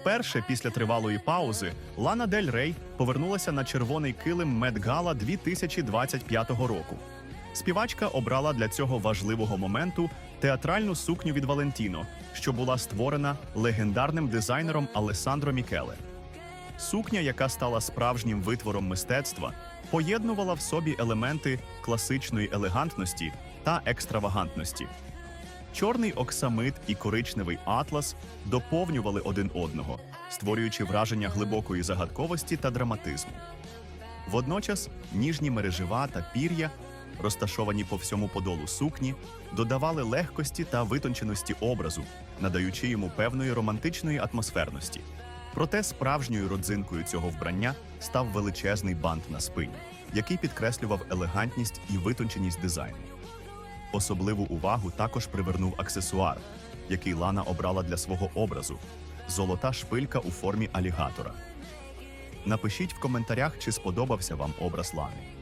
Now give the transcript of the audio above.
Вперше після тривалої паузи Лана Дель Рей повернулася на червоний килим Медгала 2025 року. Співачка обрала для цього важливого моменту театральну сукню від Валентіно, що була створена легендарним дизайнером Алесандро Мікеле. Сукня, яка стала справжнім витвором мистецтва, поєднувала в собі елементи класичної елегантності та екстравагантності. Чорний оксамит і коричневий атлас доповнювали один одного, створюючи враження глибокої загадковості та драматизму. Водночас ніжні мережива та пір'я, розташовані по всьому подолу сукні, додавали легкості та витонченості образу, надаючи йому певної романтичної атмосферності. Проте справжньою родзинкою цього вбрання став величезний бант на спині, який підкреслював елегантність і витонченість дизайну. Особливу увагу також привернув аксесуар, який Лана обрала для свого образу золота шпилька у формі алігатора. Напишіть в коментарях, чи сподобався вам образ Лани.